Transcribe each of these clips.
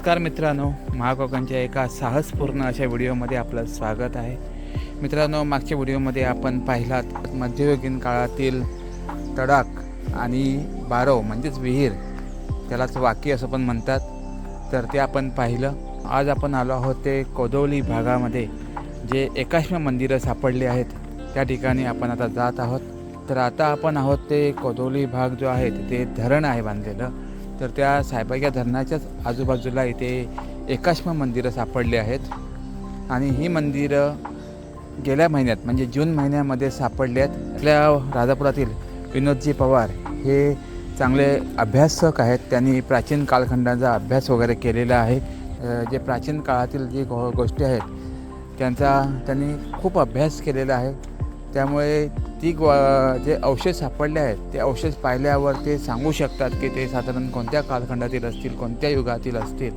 नमस्कार मित्रांनो महाकोकांच्या एका साहसपूर्ण अशा व्हिडिओमध्ये आपलं स्वागत आहे. मित्रांनो मागच्या व्हिडिओमध्ये आपण पाहिलात मध्ययुगीन काळातील तडाख आणि बारव म्हणजेच विहीर त्यालाच वाकी असं पण म्हणतात. तर ते आपण पाहिलं. आज आपण आलो आहोत ते कोदवली भागामध्ये जे एकाश्म मंदिरं सापडले आहेत. त्या ठिकाणी आपण आता जात आहोत. तर आता आपण आहोत ते कोदवली भाग जो आहे ते धरण आहे बांधलेलं. तर त्या सायबाग्या धरणाच्याच आजूबाजूला इथे एकाश्म मंदिरं सापडली आहेत. आणि ही मंदिरं गेल्या महिन्यात म्हणजे जून महिन्यामध्ये सापडली आहेत. आपल्या राजापुरातील विनोदजी पवार हे चांगले अभ्यासक आहेत. त्यांनी प्राचीन कालखंडाचा अभ्यास वगैरे केलेला आहे. जे प्राचीन काळातील जी गो गोष्टी आहेत त्यांचा त्यांनी खूप अभ्यास केलेला आहे. त्यामुळे ती ग जे अवशेष सापडले आहेत ते अवशेष पाहिल्यावर ते सांगू शकतात की ते साधारण कोणत्या कालखंडातील असतील कोणत्या युगातील असतील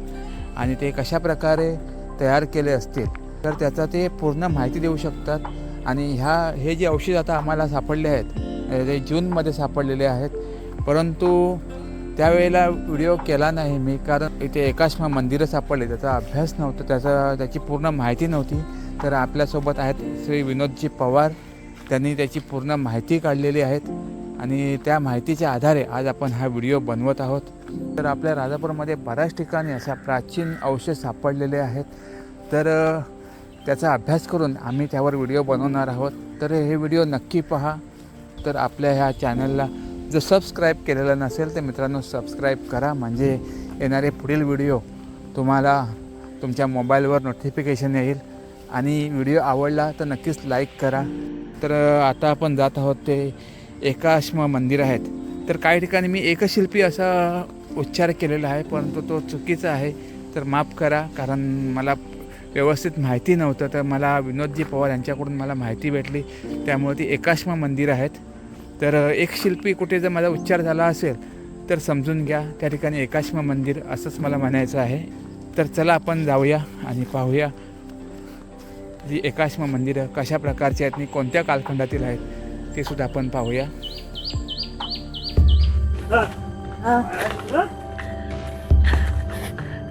आणि ते कशा प्रकारे तयार केले असतील. तर त्याचा ते पूर्ण माहिती देऊ शकतात आणि ह्या हे जे अवशेष आता आम्हाला सापडले आहेत ते जूनमध्ये सापडलेले आहेत परंतु त्यावेळेला व्हिडिओ केला नाही मी कारण इथे एकाश्म मंदिरं सापडले त्याचा अभ्यास नव्हता त्याचा त्याची पूर्ण माहिती नव्हती. तर आपल्यासोबत आहेत श्री विनोदजी पवार त्यांनी त्याची पूर्ण माहिती काढलेली आहेत आणि त्या माहितीच्या आधारे आज आपण हा व्हिडिओ बनवत आहोत. तर आपल्या राजापूरमध्ये बऱ्याच ठिकाणी अशा प्राचीन अवशेष सापडलेले आहेत. तर त्याचा अभ्यास करून आम्ही त्यावर व्हिडिओ बनवणार आहोत. तर हे व्हिडिओ नक्की पहा. तर आपल्या ह्या चॅनलला जर सबस्क्राईब केलेलं नसेल तर मित्रांनो सबस्क्राईब करा. म्हणजे येणारे पुढील व्हिडिओ तुम्हाला तुमच्या मोबाईलवर नोटिफिकेशन येईल. आणि व्हिडिओ आवडला तर नक्कीच लाईक करा. तर आता आपण जात आहोत ते एकाश्म मंदिर आहेत. तर काही ठिकाणी मी एकशिल्पी असा उच्चार केलेला आहे परंतु तो चुकीचा आहे. तर माफ करा कारण मला व्यवस्थित माहिती नव्हतं. तर मला विनोदजी पवार यांच्याकडून मला माहिती भेटली. त्यामुळे ती एकाश्म मंदिर आहेत. तर एक शिल्पी कुठे जर माझा उच्चार झाला असेल तर समजून घ्या. त्या ठिकाणी एकाश्म मंदिर असंच मला म्हणायचं आहे. तर चला आपण जाऊया आणि पाहूया. जी एकाश्म मंदिरं कशा प्रकारची आहेत आणि कोणत्या कालखंडातील आहेत ते सुद्धा आपण पाहूया.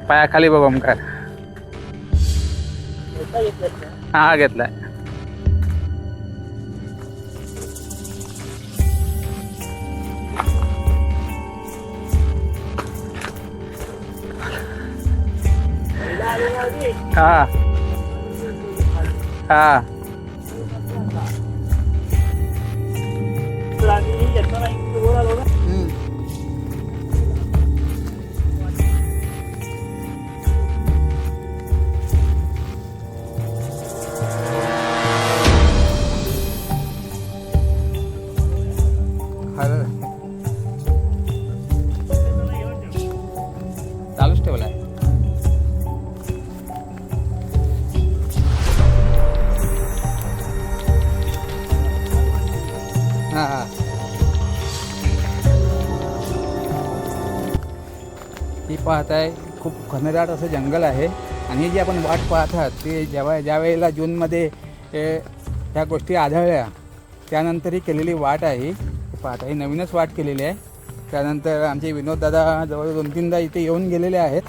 पायाखाली बघ ओमकार हा घेतलाय. हा. हा हां. हां ही पाहत आहे खूप घनदाट असं जंगल आहे. आणि जी आपण वाट पाहत आहात ती जेव्हा ज्या वेळेला जूनमध्ये ह्या गोष्टी आढळल्या त्यानंतर ही केलेली वाट आहे. पाहता ही नवीनच वाट केलेली आहे. त्यानंतर आमचे विनोददादा जवळ दोन तीनदा इथे येऊन गेलेले आहेत.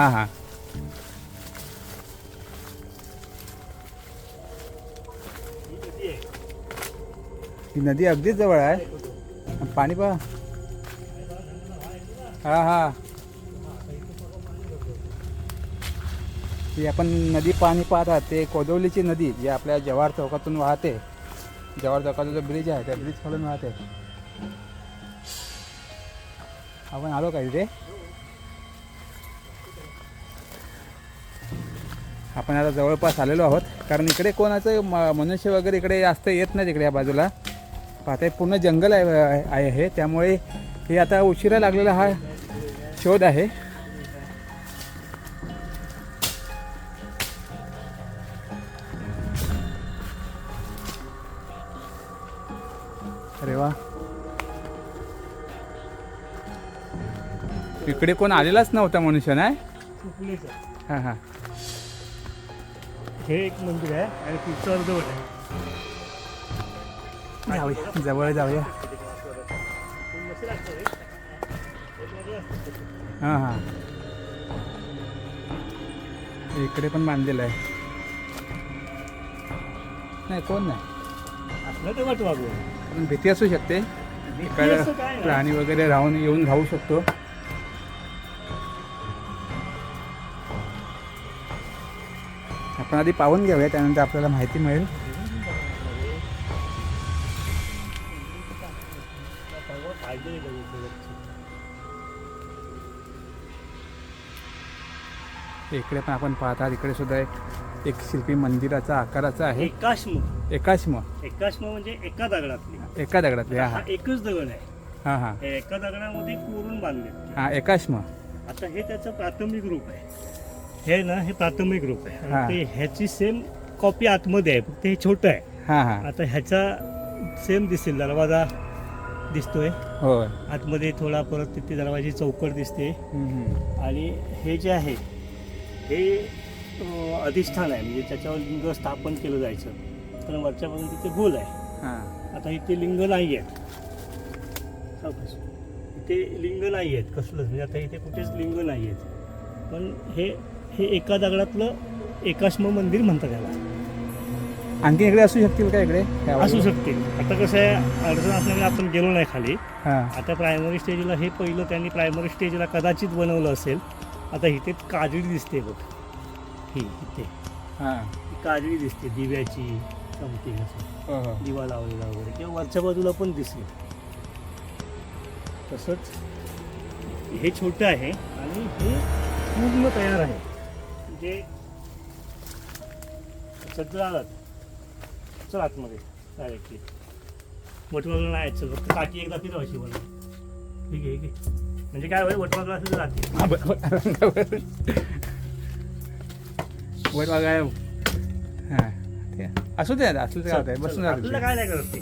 हां हां. ही नदी अगदीच जवळ आहे. पाणी पहा. हा हा. ती आपण नदी पाणी पाहत आहात ते कोदवलीची नदी जी आपल्या जव्हार चौकातून वाहते. जव्हार चौकाचा जो ब्रिज आहे त्या ब्रिज खालून वाहते. आपण आलो का इथे? आपण आता जवळपास आलेलो आहोत. कारण इकडे कोणाचं म मनुष्य वगैरे इकडे जास्त येत नाही इकडे या बाजूला. पाहता पूर्ण जंगल आहे आहे हे. त्यामुळे हे आता उशिरा लागलेला हा शोध आहे. अरे वा. इकडे कोण आलेलाच नव्हता मनुष्य नाही. हां हां. हे एक मंदिर आहे आणि पुढचं अर्धवट आहे. जाऊया जवळ जाऊया. हां हां. इकडे पण बांधलेलं आहे. नाही कोण नाही? वाट भीती असू शकते. प्राणी वगैरे राहून येऊन राहू शकतो. आधी पाहून घेऊया त्यानंतर आपल्याला माहिती मिळेल. इकडे पण आपण पाहतात इकडे सुद्धा एक एक शिल्पी मंदिराचा आकाराचा आहे. एकाश्म. एकाश्म. एकाश्म म्हणजे एका दगडातली. एका दगडातले हा एकच दगड आहे. हा हा. हे एका दगडामध्ये कोरून बांधले हा एकाश्म. आता हे त्याचं प्राथमिक रूप आहे. हे ना हे प्राथमिक रूप आहे. हा. आणि ते ह्याची सेम कॉपी आतमध्ये आहे फक्त हे छोटं आहे. हा हा. आता ह्याचा सेम दिसेल दरवाजा दिसतोय. होय. आतमध्ये थोडा परत तिथे दरवाजी चौकट दिसते. हम्म, हम्म. आणि हे जे आहे हे अं, अधिष्ठान आहे. म्हणजे त्याच्यावर लिंग स्थापन केलं जायचं. कारण वरच्या बाजून तिथे गोल आहे. हा. आता इथे लिंग नाही आहेत. सावकाश. इथे लिंग नाही आहेत कसलंच. म्हणजे आता इथे कुठेच लिंग नाही आहेत. पण हे हे एका दगडातलं एकाश्म मंदिर म्हणतात त्याला आणखी इकडे असू शकतील का इकडे? असू बाजूला? शकते आता कसं आहे अडचण असल्यामुळे आपण गेलो नाही खाली. हा. आता प्रायमरी स्टेजला हे पहिलं त्यांनी प्रायमरी स्टेजला कदाचित बनवलं असेल. आता इथे काजळी दिसते बघ. ही इथे. हा. ही काजळी दिसते दिव्याची समथिंग असं हो हो. दिवा लावलेला वगैरे. किंवा वरच्या बाजूला पण दिसेल. तसंच हे छोटं आहे आणि हे पूर्ण तयार आहे. म्हणजे सगळं आलात चल आतमध्ये डायरेक्टली वटवागला नाही चल फक्त काठी एकदा फिरव अशी बनव ठीक आहे ठीक आहे. म्हणजे काय होईल वटवागला असेल तर राहते. हा, हा असू दे आता, असलं तर काय बसून काय नाही करत ते.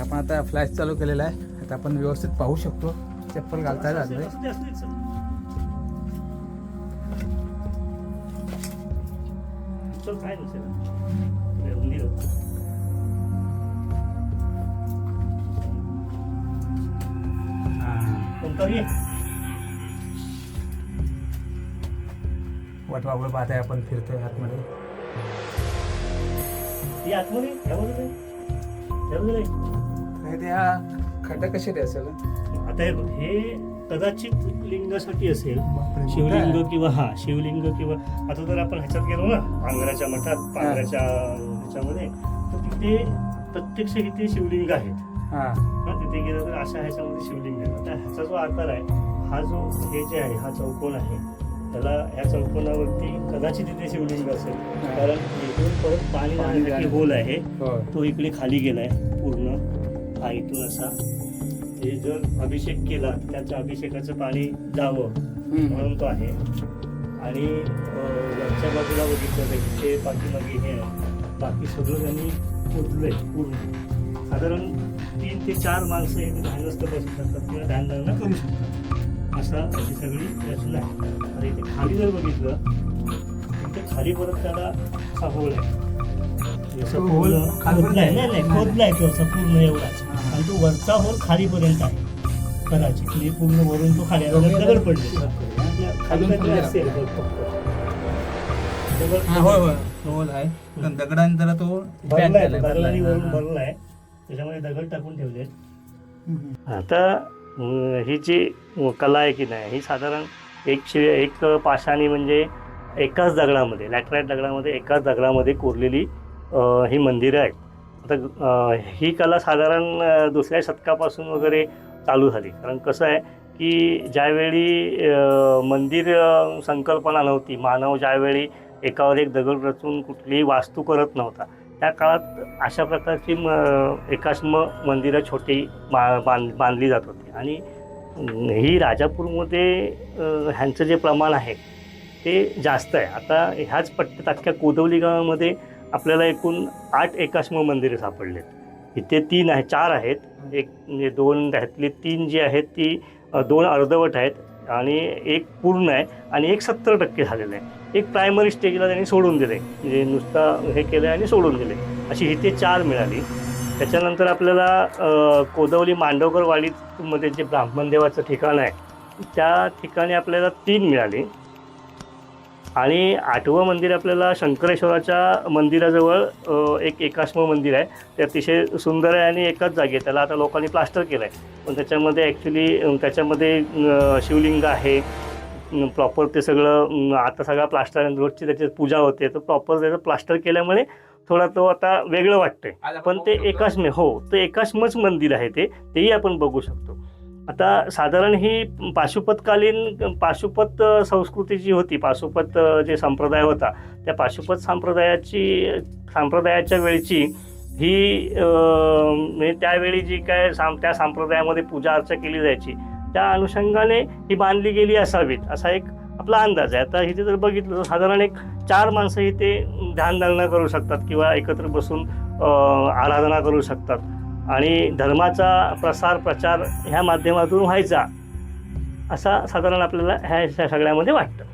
आपण आता फ्लॅश चालू केलेला आहे. आता आपण व्यवस्थित पाहू शकतो. चप्पल घालता चल काय दिलं. कोणता घे वटवागळ पाहताय आपण फिरतोय आतमध्ये ती आतमध्ये यामध्ये यामध्ये हे त्या खड्डा कसे असेल आता हे बघ, हे कदाचित लिंगासाठी असेल शिवलिंग. किंवा हा शिवलिंग किंवा आता जर आपण ह्याच्यात गेलो ना पांघराच्या मठात पांघराच्या ह्याच्यामध्ये तर तिथे प्रत्यक्ष इथे शिवलिंग आहेत. तिथे गेलं तर अशा ह्याच्यामध्ये शिवलिंग आहे आता ह्याचा जो आकार आहे हा जो हे जे आहे हा चौकोन आहे. त्याला ह्या चौकोनावरती कदाचित तिथे शिवलिंग असेल. कारण इथून परत पाणी जाण्यासाठी होल आहे. तो इकडे खाली गेलाय पूर्ण. हा इथून असा ते जर अभिषेक केला तर त्याच्या अभिषेकाचं पाणी जावं. म्हणून तो आहे. आणि वरच्या बाजूला बघितलं तर इथे पाठीमागे हे आहे. बाकी सगळं त्यांनी खोदलंय पूर्ण. साधारण तीन ते चार माणसं हे ध्यानस्थ बसू शकतात किंवा ध्यानधारणा करू शकतात. असा अशी सगळी रचना आहे. आणि इथे खाली जर बघितलं तिथे खाली परत त्याला असा होल आहे. जसं तो होल आहे? नाही नाही. खोदलाय तो असं पूर्ण एवढाच. आणि तो वरचा होल खालीपर्यंत आहे. कदाचित. म्हणजे पूर्ण वरून तो खाली आला दगड पडले. खालून खाली. असेल हा होल आहे. पण दगडाने जरा तो. दगडाने वरून त्याच्यामध्ये दगड टाकून ठेवले. आता ही जी कला आहे की नाही ही साधारण एक शे एक पाषाणी म्हणजे एकाच दगडामध्ये लॅटराईट दगडामध्ये एकाच दगडामध्ये कोरलेली ही मंदिरं आहेत. आता ही कला साधारण दुसऱ्या शतकापासून वगैरे चालू झाली. कारण कसं आहे की ज्यावेळी मंदिर संकल्पना नव्हती मानव ज्यावेळी एकावर एक दगड रचून कुठलीही वास्तू करत नव्हता त्या काळात अशा प्रकारची म एकाश्म मंदिरं छोटी बा बांध बांधली जात होती. आणि ही राजापूरमध्ये ह्यांचं जे प्रमाण आहे ते जास्त आहे. आता ह्याच पट्ट्यात अख्ख्या कोदवली गावामध्ये आपल्याला एकूण आठ एकाश्म मंदिरे सापडलेत. इथे तीन आहे चार आहेत. एक म्हणजे दोन त्यातली तीन जी आहेत ती दोन अर्धवट आहेत आणि एक पूर्ण आहे आणि एक सत्तर टक्के झालेलं आहे. एक प्रायमरी स्टेजला त्यांनी सोडून दिले म्हणजे नुसता हे केलं आणि सोडून दिले अशी इथे चार मिळाली. त्याच्यानंतर आपल्याला कोदवली मांडवकरवाडीमध्ये जे ब्राह्मण देवाचं ठिकाण आहे त्या ठिकाणी आपल्याला तीन मिळाली. आणि आठवं मंदिर आपल्याला शंकरेश्वराच्या मंदिराजवळ एक एकाश्म मंदिर आहे. ते अतिशय सुंदर आहे आणि एकाच जागी आहे. त्याला आता लोकांनी प्लास्टर केलं आहे पण त्याच्यामध्ये ॲक्च्युली त्याच्यामध्ये शिवलिंग आहे. प्रॉपर ते सगळं आता सगळा प्लास्टर रोजची त्याची पूजा होते. तर प्रॉपर त्याचं प्लास्टर केल्यामुळे थोडा तो आता वेगळं वाटतंय. पण ते एकाश्म हो ते एकाश्मच मंदिर आहे ते. तेही आपण बघू शकतो. आता साधारण ही पाशुपतकालीन पाशुपत संस्कृती जी होती पाशुपत जे संप्रदाय होता त्या पाशुपत संप्रदायाची संप्रदायाच्या वेळची ही म्हणजे त्यावेळी जी काय साम त्या संप्रदायामध्ये पूजा अर्चा केली जायची त्या अनुषंगाने ही बांधली गेली असावीत असा एक आपला अंदाज आहे. आता इथे जर बघितलं तर साधारण एक चार माणसं इथे ध्यानधारणा करू शकतात किंवा एकत्र बसून आराधना करू शकतात. आणि धर्माचा प्रसार प्रचार ह्या माध्यमातून व्हायचा असा साधारण आपल्याला ह्या सगळ्यामध्ये वाटतं.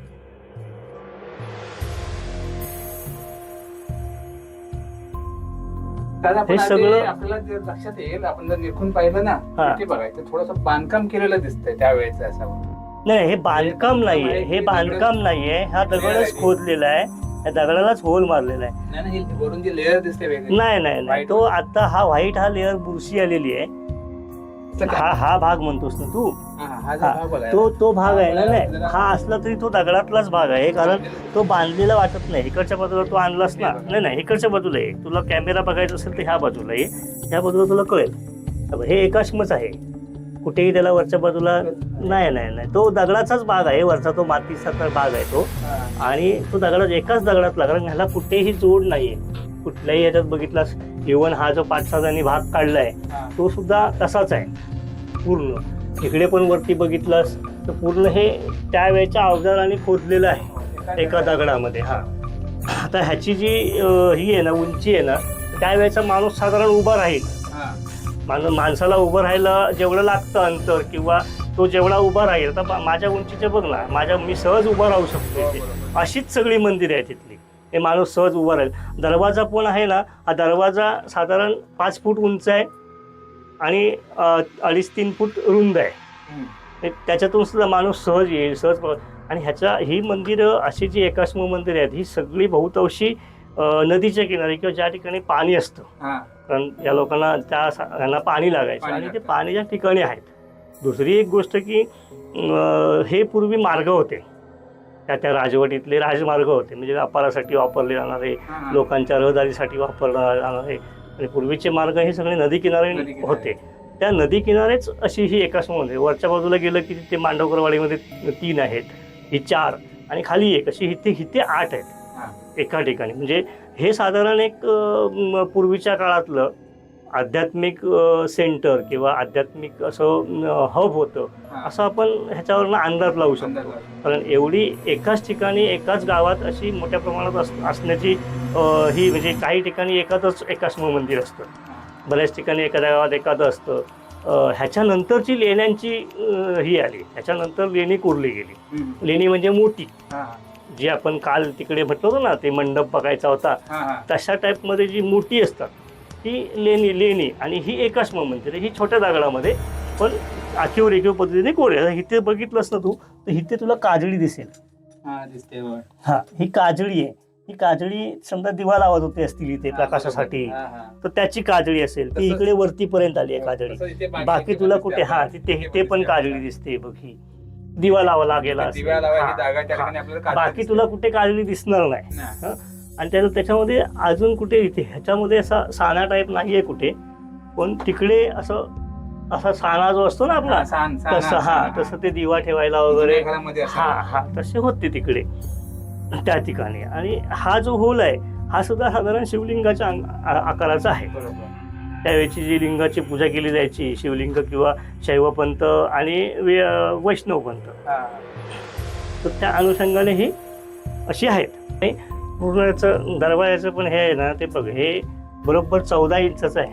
हे सगळं- आपल्याला जे लक्षात येईल आपण जर निरखून पाहिलं ना. ते बघायचं थोडंसं बांधकाम केलेलं दिसतंय त्यावेळेचं असं. नाही हे बांधकाम नाहीये हे बांधकाम नाहीये हा दगडच खोदलेला आहे. या दगडालाच होल मारलेला आहे. नाही नाही हे वरून जे लेअर दिसते वेगळे. नाही नाही नाही. तो आता हा व्हाईट हा लेअर बुरशी आलेली आहे. हा हा भाग म्हणतोस ना तू? हा, हा जो हा, भाग बघायला. तो तो भाग आहे ना नाही? हा असला तरी तो दगडातलाच भाग आहे. कारण तो बांधलेला वाटत नाही. इकडच्या बाजूला तो आणलास ना? नाही नाही. इकडच्या बाजूला ये. तुला कॅमेरा बघायचा असेल तर ह्या बाजूला ये. ह्या बाजूला तुला कळेल. हे एकाश्मच आहे. कुठेही त्याला वरच्या बाजूला नाही नाही नाही. तो दगडाचाच भाग आहे. वरचा तो मातीचा तर भाग आहे तो. आणि तो दगडात एकाच दगडातला कारण ह्याला कुठेही जोड नाहीये. कुठल्याही याच्यात बघितलास इव्हन हा जो पाच सहा जणी भाग काढलाय. तो सुद्धा तसाच आहे. पूर्ण. इकडे पण वरती बघितलास तर पूर्ण हे त्यावेळेच्या अवजाराने खोदलेलं आहे. एका दगडामध्ये हा. आता ह्याची जी ही आहे ना उंची आहे ना त्यावेळेचा माणूस साधारण उभा राहील. मान माणसाला उभं राहायला जेवढं लागतं अंतर किंवा तो जेवढा उभा राहील बा- माझ्या उंचीचे बघ ना माझ्या मी सहज उभा राहू शकतो इथे. अशीच सगळी मंदिरं आहेत तिथली. हे माणूस सहज उभा राहील. दरवाजा पण आहे ना हा दरवाजा साधारण पाच फूट उंच आहे आणि अडीच तीन फूट रुंद आहे. त्याच्यातून सुद्धा माणूस सहज येईल सहज आणि ह्याच्या ही मंदिरं अशी जी एकाश्म मंदिरं आहेत ही सगळी बहुतांशी नदीच्या किनारी किंवा ज्या ठिकाणी पाणी असतं. कारण या लोकांना त्या सा- यांना पाणी लागायचं आणि ते. पाण्याच्या ठिकाणी आहेत दुसरी एक गोष्ट की हे पूर्वी मार्ग होते त्या त्या राजवटीतले राजमार्ग होते म्हणजे व्यापारासाठी वापरले जाणारे हा, हा. लोकांच्या रहदारीसाठी वापरले जाणारे आणि पूर्वीचे मार्ग हे सगळे नदी किनारे. होते त्या नदी किनारेच अशी ही एकाच मध्ये वरच्या बाजूला गेलं की तिथे मांडवकरवाडीमध्ये तीन आहेत ही चार आणि खाली एक अशी इथे इथे आठ आहेत हा. एका ठिकाणी. म्हणजे हे साधारण एक पूर्वीच्या काळातलं आध्यात्मिक सेंटर किंवा आध्यात्मिक असं हब होतं. असं आपण ह्याच्यावरनं अंदाज लावू शकतो. कारण एवढी एकाच ठिकाणी एकाच गावात अशी मोठ्या प्रमाणात अस असण्याची ही म्हणजे काही ठिकाणी एकाच एकाच मंदिर असतं. बऱ्याच ठिकाणी एखाद्या गावात एखादं असतं. ह्याच्यानंतरची लेण्यांची ही आली. ह्याच्यानंतर लेणी कोरली गेली. लेणी म्हणजे मोठी. जी आपण काल तिकडे म्हटलं होतं ना ते मंडप बघायचा होता हा, हा. तशा टाईपमध्ये जी मोठी असतात ती लेणी लेणी आणि ही एकाच मंदिर ही छोट्या दगडामध्ये पण आखीव रेखीव पद्धतीने आता इथे बघितलंस ना तू तर इथे तुला काजळी दिसेल. हा. हा ही काजळी आहे. ही काजळी समजा दिवा लावत होते असतील इथे प्रकाशासाठी हा, हा. तर त्याची काजळी असेल. ती इकडे वरतीपर्यंत आली आहे काजळी. तसं इथे बाकी- बाकी तुला कुठे हा तिथे इथे पण काजळी दिसते बघ ही. दिवा लावा लागेल दिव्या असेल. लावायची जागा त्या. ठिकाणी आपल्याला काढता बाकी. तुला कुठे काजळी दिसणार नाही. आणि त्याला त्याच्यामध्ये अजून कुठे इथे ह्याच्यामध्ये असा साना टाईप नाहीये कुठे पण तिकडे असं असा साना जो असतो ना आपला तसं हा तसं ते दिवा ठेवायला वगैरे. हा हा तसे होते तिकडे त्या ठिकाणी आणि हा जो होल आहे हा सुद्धा साधारण शिवलिंगाच्या आकाराचा आहे बरोबर त्यावेळेची जी लिंगाची पूजा केली जायची शिवलिंग किंवा शैवपंथ आणि वे- वैष्णवपंथ. तर त्या अनुषंगाने ही अशी आहेत. आणि पूर्ण याचं दरवाजाचं पण हे आहे ना ते बघ हे बरोबर चौदा इंचाचा आहे.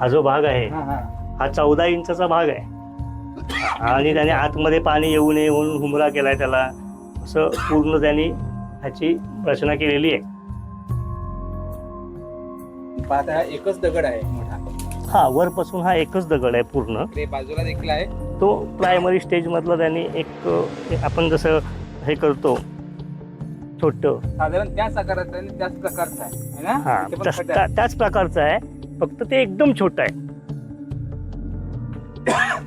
हा जो भाग आहे हा हा. हा चौदा इंचाचा भाग आहे. आणि त्याने आतमध्ये पाणी येऊ नये म्हणून हुमरा केलाय त्याला. असं पूर्ण त्यांनी ह्याची रचना केलेली आहे. पाहता हा एकच दगड आहे मोठा. हा वरपासून हा एकच दगड आहे पूर्ण. ते बाजूला देखील आहे. तो प्रायमरी स्टेज मधला त्यांनी एक अ, आपण जसं हे करतो छोट. साधारण त्याच आकाराचा आणि त्याच प्रकारचा आहे है ना? हा इथे पण तस- खड्डा आहे. त्या- त्याच प्रकारचं आहे फक्त ते एकदम छोट आहे.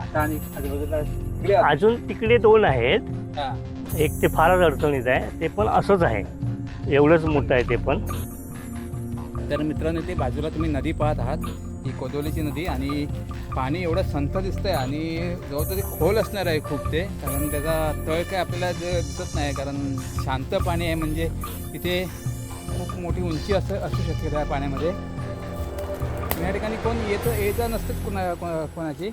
आता आणि आजूबाजूला इकडे आहे. अजून तिकडे दोन आहेत. हा. एक ते फारच अडचणीत आहे. ते पण असंच आहे. एवढंच मोठं आहे ते पण. तर मित्रांनो ते बाजूला तुम्ही नदी पाहत आहात. ही कोदोलीची नदी आणि पाणी एवढं संत दिसतंय आणि जवळ ते खोल असणार आहे खूप ते. कारण त्याचा तळ काय आपल्याला दिसत नाही. कारण शांत पाणी आहे म्हणजे तिथे खूप मोठी उंची असं असू शकते त्या पाण्यामध्ये. या ठिकाणी कोण येतं येतं नसतं कोणा कोणा- कोणाची.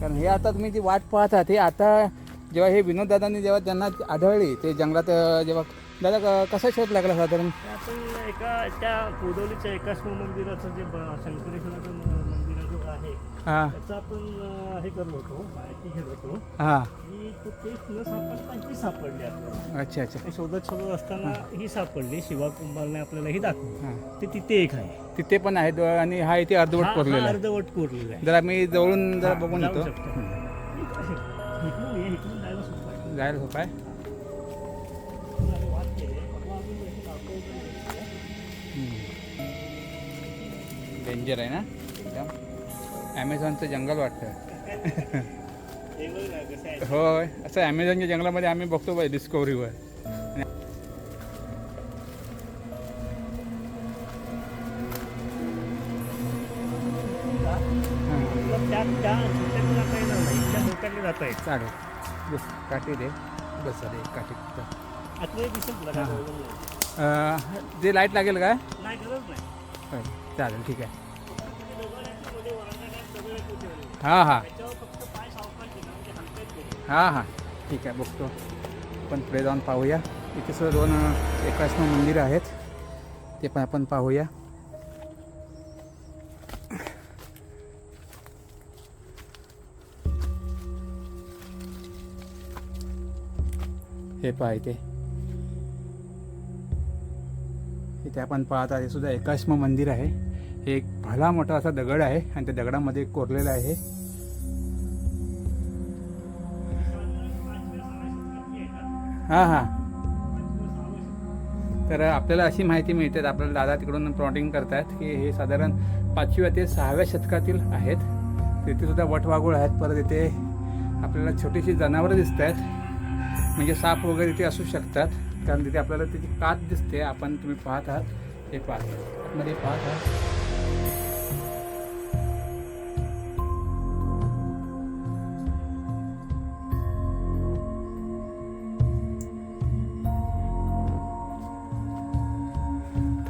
कारण हे आता तुम्ही जी वाट पाहत आहात. हे आता जेव्हा हे विनोद दादांनी जेव्हा त्यांना आढळली ते जंगलात जेव्हा दादा कसा शोध लागला साधारण? आपण एका त्या कोदोलीच्या एकाच मंदिराचं जे शंकरेश्वराचं म- मंदिर जो आहे हां. त्याचं आपण हे करत होतो माहिती घेत होतो. हां. की तो तेच न सापडता ही सापडली आपल्याला. अच्छा अच्छा. शोधत शोधत असताना ही सापडली शिवा कुंभारने आपल्याला ही दाखवली. ते तिथे एक आहे. तिथे पण आहे आणि हा इथे अर्धवट कोरलेला अर्धवट कोरलेला आहे. जरा मी जवळून जरा बघून येतो. जायला सोपं आहे. डेंजर आहे ना एकदम ॲमेझॉनचं जंगल वाटतं हे. होय असं ॲमेझॉनच्या जंगलामध्ये आम्ही बघतो बाई डिस्कवरीवर जाता येत चालेल काठी दे बस दे काठी फक्त. आतमध्ये दिसेल तुला काय. प्रॉब्लेम नाही. अं, जे लाइट लागेल का नाही गरज नाही. होय, चालेल ठीक आहे. ते मध्ये. हां हां. त्याच्यावर फक्त पाय सावकाश ठेवा, म्हणजे हलकायच नाही. हां हां. ठीक आहे बघतो. आपण पुढे जाऊन पाहूया. इथे सुद्धा दोन एकाश्म मंदिरं आहेत. ते पण आपण पाहूया. हे पाहते. इथे इथे आपण पाहता आहे सुद्धा एकाश्म मंदिर आहे. हे एक भला मोठा असा दगड आहे आणि त्या दगडामध्ये कोरलेलं आहे. हां हां. तर आपल्याला अशी माहिती मिळते आपल्याला दादा तिकडून प्लॉटिंग करतायत की हे साधारण पाचव्या ते सहाव्या शतकातील आहेत. तिथे सुद्धा वटवाघूळ आहेत परत इथे आपल्याला छोटीशी जनावरं दिसत आहेत. म्हणजे साप वगैरे ते असू शकतात. कारण तिथे आपल्याला त्याची कात दिसते. आपण तुम्ही पाहत आहात. हे पाहत आतमध्ये पाहत आहात.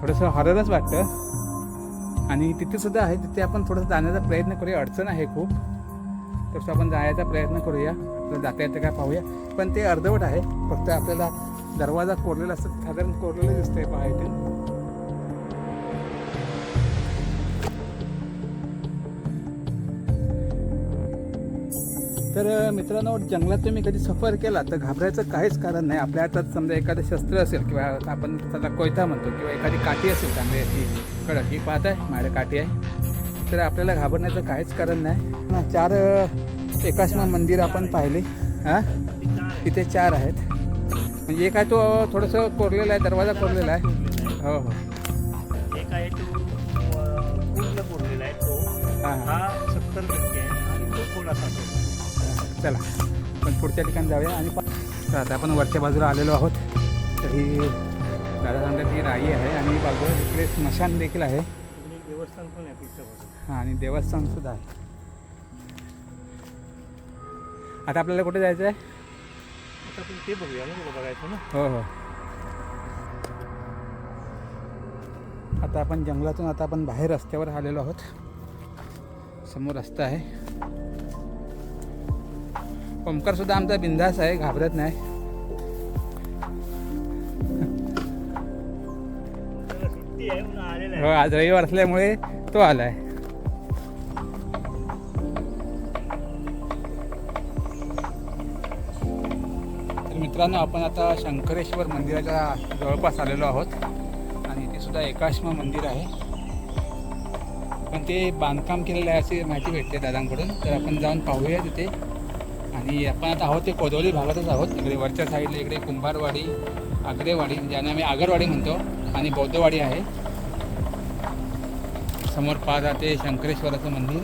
थोडंसं हॉररच वाटतं. आणि तिथे सुद्धा आहे. तिथे आपण थोडंसं जाण्याचा प्रयत्न करूया. अडचण आहे खूप. तसं आपण जायचा प्रयत्न करूया. आपल्याला जाता येतं काय पाहूया. पण ते अर्धवट आहे. फक्त आपल्याला दरवाजा कोरलेला असतं साधारण कोरलेलं दिसतंय पहा इथे. तर मित्रांनो जंगलात तुम्ही कधी सफर केला तर घाबरायचं काहीच कारण नाही. आपल्या हातात समजा एखादं शस्त्र असेल किंवा आपण त्याला कोयता म्हणतो किंवा एखादी काठी असेल चांगली अशी कडक ही पाहत आहे माझ्या काठी आहे. तर आपल्याला घाबरण्याचं काहीच कारण नाही. ना, चार अ, एकाश्म मंदिर आपण पाहिले. हां? तिथे चार आहेत. म्हणजे एक आहे तो थोडंसं कोरलेला आहे दरवाजा कोरलेला आहे. हो हो. एक आहे तो पूर्ण कोरलेला आहे तो. हां सत्तर टक्के आहे आणि तो थोडासा तो चला पण पुढच्या ठिकाणी जाऊया आणि तर आता आपण वरच्या बाजूला आलेलो आहोत. तर ही दादा सांगतात ही राई आहे आणि बाजूला तिकडे स्मशान देखील आहे. देवस्थान पण आहे पुढच्या बाजूला हां आणि देवस्थान सुद्धा आहे. आता आपल्याला कुठे जायचं आहे आता आपण ते बघूया ना तुला बघायचं ना. हो हो. आता आपण जंगलातून आता आपण बाहेर रस्त्यावर आलेलो आहोत. समोर रस्ता आहे. ओमकार सुद्धा आमचा बिंदास आहे घाबरत नाही. हो आज रविवार असल्यामुळे तो आलाय. मित्रांनो आपण आता शंकरेश्वर मंदिराच्या जवळपास आलेलो आहोत. आणि ते सुद्धा एकाश्म मंदिर आहे. पण ते बांधकाम केलेलं आहे अशी माहिती भेटते दादांकडून. तर आपण जाऊन पाहूया तिथे. आणि आपण आता आहोत ते कोदवली भागातच आहोत. इकडे वरच्या साईडला इकडे कुंभारवाडी आगरेवाडी ज्यांना आम्ही आगरवाडी म्हणतो आणि बौद्धवाडी आहे. समोर पाहता ते शंकरेश्वराचं मंदिर.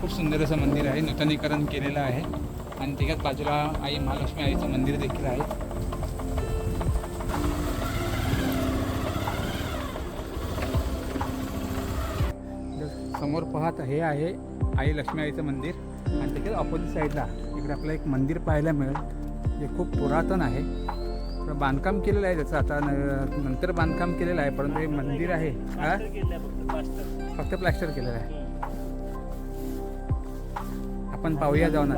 खूप सुंदर असं मंदिर आहे. नूतनीकरण केलेलं आहे. आणि त्याच्याच बाजूला आई महालक्ष्मी आईचं मंदिर देखील आहे. समोर पाहत हे आहे आई लक्ष्मी आईचं मंदिर. आणि त्याच्याच ऑपोजिट साईडला इकडे आपल्याला एक मंदिर पाहायला मिळेल. जे खूप पुरातन आहे. बांधकाम केलेलं आहे त्याचं. आता न- नंतर बांधकाम केलेलं आहे परंतु हे मंदिर आहे. फक्त फक्त प्लॅस्टर केलेलं आहे. आपण पाहूया जाऊन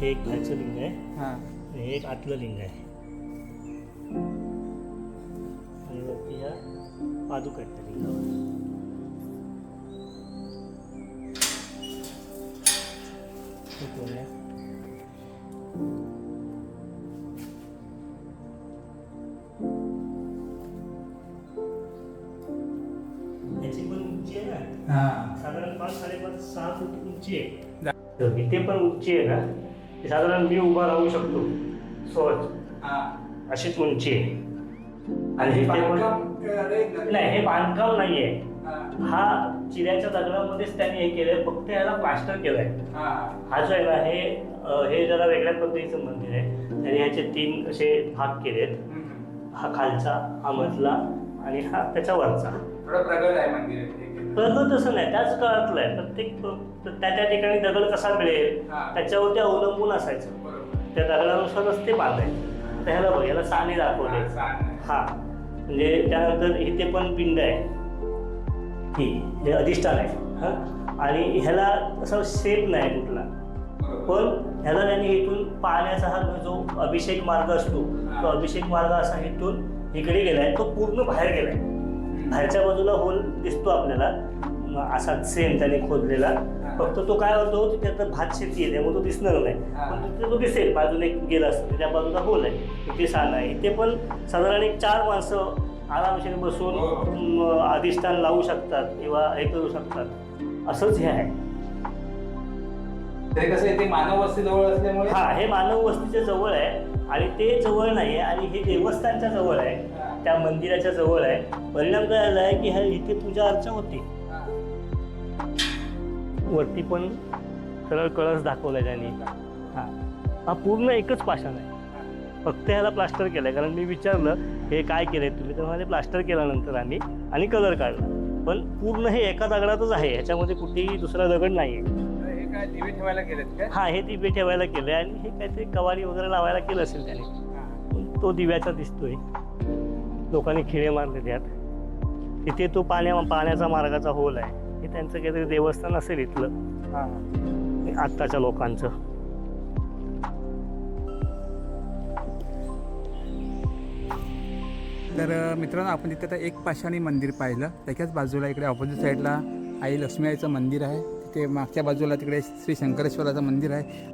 हे एक खालचं लिंग आहे. हां. हे एक आतलं लिंग आहे. आणि वरती ह्या पादुक आहेत त्या लिंगावर. हे कोण आहे? याची पण उंची आहे ना? हां. साधारण पाच साडेपाच सहा फूट उंची आहे. तर इथे पण उंची आहे ना? साधारण मी उभा राहू शकतो. सहज. हां. अशीच उंची आहे. आणि इथे पण नाही हे बांधकाम नाही आहे हा. चिऱ्याच्या दगडामध्येच त्यांनी हे केलंय. फक्त याला प्लास्टर केलंय. हा. जो आहे ना हे हे जरा वेगळ्या पद्धतीचं मंदिर आहे. त्यांनी ह्याचे तीन असे भाग केलेत. हा खालचा हा मधला आणि हा त्याच्या वरचा. थोडं प्रगत आहे मंदिर. प्रगत तसं नाही त्याच काळातलं आहे. प्रत्येक त्या त्या ठिकाणी दगड कसा मिळेल. त्याच्यावरती अवलंबून असायचं. त्या दगडानुसारच ते बांधायचं. आता ह्याला बघ याला साने दाखवले. हा म्हणजे त्यानंतर इथे पण पिंड आहे. ही हे अधिष्ठान आहे. हा. आणि ह्याला असा शेप नाही कुठला. पण ह्याला त्यांनी इथून पाण्याचा हा जो अभिषेक मार्ग असतो तो अभिषेक मार्ग असा इथून इकडे गेलाय तो पूर्ण बाहेर गेलाय. बाहेरच्या बाजूला होल दिसतो आपल्याला. असा सेम त्याने खोदलेला. फक्त तो काय होतो त्यात भात शेती आहे त्यामुळे तो दिसणार नाही. पण तिथे तो दिसेल एक गेला असतो त्या बाजूला होल आहे. इथे सान आहे. इथे पण साधारण एक चार माणसं आरामशीर बसून म, अधिष्ठान लावू शकतात किंवा हे करू शकतात. असंच हे आहे. ते कसं ते मानव वस्ती जवळ असल्यामुळे? हा हे मानव वस्तीच्या जवळ आहे आणि ते जवळ नाही आहे आणि हे देवस्थानच्या जवळ आहे. त्या मंदिराच्या जवळ आहे. परिणाम काय झाला आहे की ह्या इथे पूजा अर्चा होती. वरती पण सरळ कळस दाखवलाय त्यांनी. हा. हा पूर्ण एकच पाषाण आहे. फक्त ह्याला प्लास्टर केलंय. कारण मी विचारलं हे काय केलंय तुम्ही? तर म्हणाले प्लास्टर केल्यानंतर आम्ही आणि कलर काढला. पण पूर्ण हे एका दगडातच आहे. ह्याच्यामध्ये कुठेही दुसरा दगड नाही आहे हे दिवे ठेवायला हा हे दिवे ठेवायला केलंय आणि हे काहीतरी कवारी वगैरे लावायला केलं असेल त्याने. तो दिव्याचा दिसतोय. लोकांनी खिळे मारले त्यात. तिथे तो पाण्या पाण्याचा मार्गाचा होल आहे. हे त्यांचं काहीतरी देवस्थान असेल इथलं. आत्ताच्या लोकांचं. तर मित्रांनो आपण तिथे आता एक पाषाणी मंदिर पाहिलं. त्याच्याच बाजूला इकडे ऑपोजिट साईडला आई लक्ष्मी आईचं मंदिर आहे. तिथे मागच्या बाजूला तिकडे श्री शंकरेश्वराचं मंदिर आहे.